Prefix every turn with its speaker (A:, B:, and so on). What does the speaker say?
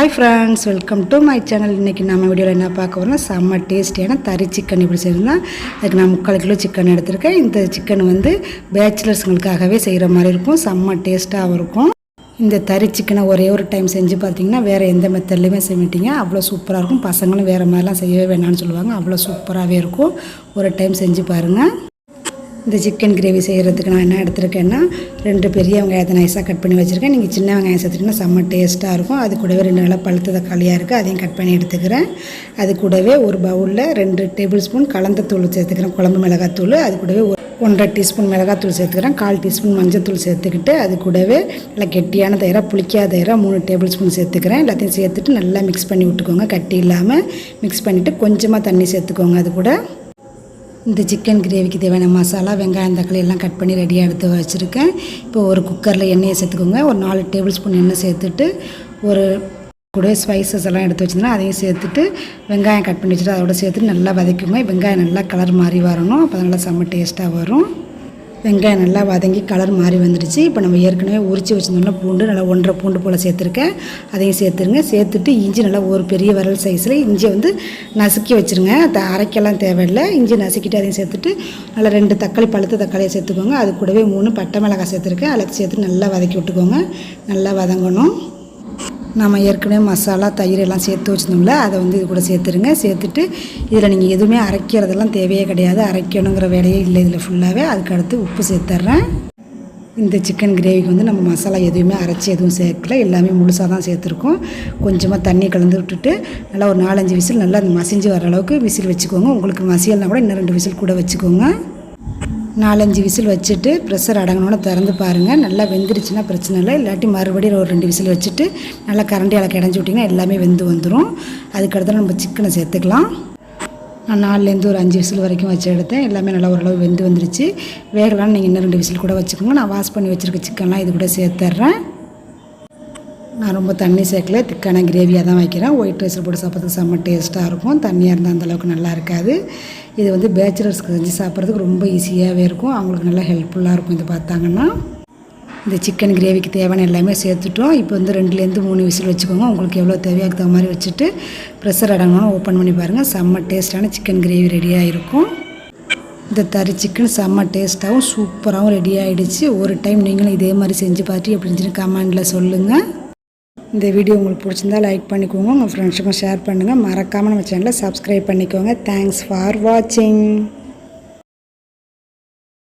A: Hi friends welcome to my channel இன்றைக்கி நம்ம வீடியோவில் என்ன பார்க்க போகிறோம்னா செம்ம டேஸ்டியான தறி சிக்கன் இப்படி செய்யணும்னா அதுக்கு நான் முக்கால் கிலோ சிக்கன் எடுத்திருக்கேன். இந்த சிக்கன் வந்து பேச்சுலர்ஸுங்களுக்காகவே செய்கிற மாதிரி இருக்கும். செம்ம டேஸ்ட்டாகவும் இருக்கும். இந்த தறி சிக்கனை ஒரே ஒரு டைம் செஞ்சு பார்த்தீங்கன்னா வேறு எந்த மெத்தட்லையுமே செய்ய அவ்வளோ சூப்பராக இருக்கும். பசங்களும் வேறு மாதிரிலாம் செய்யவே வேணாம்னு சொல்லுவாங்க. அவ்வளோ சூப்பராகவே இருக்கும். ஒரு டைம் செஞ்சு பாருங்கள் இந்த சிக்கன் கிரேவி செய்கிறதுக்கு நான் என்ன எடுத்திருக்கேன்னா ரெண்டு பெரிய வெங்காயத்தை நைஸாக கட் பண்ணி வச்சுருக்கேன். நீங்கள் சின்ன வெங்காயம் சேர்த்துட்டிங்கன்னா செம்ம டேஸ்ட்டாக இருக்கும். அது கூடவே ரெண்டு நல்லா பழுத்த தக்காளியாக இருக்குது அதையும் கட் பண்ணி எடுத்துக்கிறேன். அது கூடவே ஒரு பவுலில் ரெண்டு டேபிள் ஸ்பூன் கலந்த தூள் சேர்த்துக்கிறேன். குழம்பு மிளகாத்தூள் அது கூடவே ஒரு ஒன்றரை டீஸ்பூன் மிளகாத்தூள் சேர்த்துக்கிறேன். கால் டீஸ்பூன் மஞ்சத்தூள் சேர்த்துக்கிட்டு அது கூடவே நல்லா கெட்டியான தயிராக புளிக்காத தயிராக மூணு டேபிள் ஸ்பூன் சேர்த்துக்கிறேன். எல்லாத்தையும் சேர்த்துட்டு நல்லா மிக்ஸ் பண்ணி விட்டுக்கோங்க. கட்டி இல்லாமல் மிக்ஸ் பண்ணிவிட்டு கொஞ்சமாக தண்ணி சேர்த்துக்கோங்க. அது கூட இந்த சிக்கன் கிரேவிக்கு தேவையான மசாலா வெங்காயம் தக்காளி எல்லாம் கட் பண்ணி ரெடியாக எடுத்து வச்சுருக்கேன். இப்போ ஒரு குக்கரில் எண்ணெயை சேர்த்துக்கோங்க. ஒரு நாலு டேபிள் ஸ்பூன் எண்ணெய் சேர்த்துட்டு ஒரு கூட ஸ்பைசஸ் எல்லாம் எடுத்து வச்சிருந்தேன் அதையும் சேர்த்துட்டு வெங்காயம் கட் பண்ணி வச்சுட்டு அதோட சேர்த்துட்டு நல்லா வதக்குங்க. வெங்காயம் நல்லா கலர் மாறி வரணும். அப்போ நல்லா செம்ம டேஸ்ட்டாக வரும். வெங்காயம் நல்லா வதங்கி கலர் மாறி வந்துடுச்சு. இப்போ நம்ம ஏற்கனவே உரித்து வச்சுருந்தோம்னா பூண்டு நல்லா ஒன்றரை பூண்டு போல் சேர்த்துருக்கேன். அதையும் சேர்த்துருங்க. சேர்த்துட்டு இஞ்சி நல்லா ஒரு பெரிய விரல் சைஸில் இஞ்சியை வந்து நசுக்கி வச்சுருங்க. த அரைக்கெல்லாம் தேவையில்லை. இஞ்சி நசுக்கிட்டு அதையும் சேர்த்துட்டு நல்லா ரெண்டு தக்காளி பழுத்த தக்காளியை சேர்த்துக்கோங்க. அது கூடவே மூணு பட்டை மிளகாய் சேர்த்துருக்கேன். அதில் சேர்த்து நல்லா வதக்கி விட்டுக்கோங்க. நல்லா வதங்கணும். நம்ம ஏற்கனவே மசாலா தயிர் எல்லாம் சேர்த்து வச்சுருந்தோம்ல அதை வந்து இது கூட சேர்த்துருங்க. சேர்த்துட்டு இதில் நீங்கள் எதுவுமே அரைக்கிறதெல்லாம் தேவையே கிடையாது. அரைக்கணுங்கிற வேலையே இல்லை இதில் ஃபுல்லாகவே அதுக்கு அடுத்து உப்பு சேர்த்துட்றேன் இந்த சிக்கன் கிரேவிக்கு வந்து நம்ம மசாலா எதுவுமே அரைச்சி எதுவும் சேர்க்கல. எல்லாமே முழுசாக தான் சேர்த்துருக்கோம். கொஞ்சமாக தண்ணி கலந்து விட்டுட்டு நல்லா ஒரு நாலஞ்சு விசில் நல்லா அந்த மசிஞ்சு வர அளவுக்கு விசில் வச்சுக்கோங்க. உங்களுக்கு மசியல்னா கூட இன்னும் ரெண்டு விசில் கூட வச்சுக்கோங்க. நாலஞ்சு விசில் வச்சுட்டு ப்ரெஷர் அடங்கினோட திறந்து பாருங்கள் நல்லா வெந்துருச்சுன்னா பிரச்சனை இல்லை. இல்லாட்டி மறுபடியும் ஒரு ரெண்டு விசில் வச்சுட்டு நல்லா கரண்டி அளக்கு இடைஞ்சி விட்டிங்கன்னா எல்லாமே வெந்து வந்துடும் அதுக்கடுத்து நம்ம சிக்கனை சேர்த்துக்கலாம். நான் நாலுலேருந்து ஒரு அஞ்சு விசில் வரைக்கும் வச்சு எடுத்தேன். எல்லாமே நல்லா ஓரளவு வெந்து வந்துருச்சு. வேகலான்னு நீங்கள் இன்னும் ரெண்டு விசில் கூட வச்சுக்கோங்க. நான் வாஷ் பண்ணி வச்சுருக்க சிக்கன்லாம் இது கூட சேர்த்துட்றேன் நான் ரொம்ப தண்ணி சேர்க்கல திக்கான கிரேவியாக தான் வைக்கிறேன். ஒயிட் ரைஸில் போட்டு சாப்பிட்றதுக்கு செம்ம டேஸ்ட்டாக இருக்கும். தண்ணியாக இருந்தால் அந்தளவுக்கு நல்லா இருக்காது. இது வந்து பேச்சுலர்ஸ்க்கு செஞ்சு சாப்பிட்றதுக்கு ரொம்ப ஈஸியாகவே இருக்கும். அவங்களுக்கு நல்லா ஹெல்ப்ஃபுல்லாக இருக்கும் இது பார்த்தாங்கன்னா. இந்த சிக்கன் கிரேவிக்கு தேவையான எல்லாமே சேர்த்துட்டோம். இப்போ வந்து ரெண்டுலேருந்து மூணு விசில் வச்சுக்கோங்க. உங்களுக்கு எவ்வளோ தேவையாக தகுந்த மாதிரி வச்சுட்டு ப்ரெஷர் அடங்கணும் ஓப்பன் பண்ணி பாருங்கள் செம்ம டேஸ்ட்டான சிக்கன் கிரேவி ரெடியாக இருக்கும் இந்த தறி சிக்கன் செம்ம டேஸ்ட்டாகவும் சூப்பராகவும் ரெடி ஆகிடுச்சு ஒரு டைம் நீங்களும் இதே மாதிரி செஞ்சு பார்த்து எப்படி சொல்லி கமெண்டில் சொல்லுங்கள் இந்த வீடியோ உங்களுக்கு பிடிச்சிருந்தா லைக் பண்ணிக்கோங்க. உங்கள் ஃப்ரெண்ட்ஸுக்கும் ஷேர் பண்ணுங்கள் மறக்காமல் நம்ம சேனலை சப்ஸ்கிரைப் பண்ணிக்கோங்க. தேங்க்ஸ் ஃபார் வாட்சிங்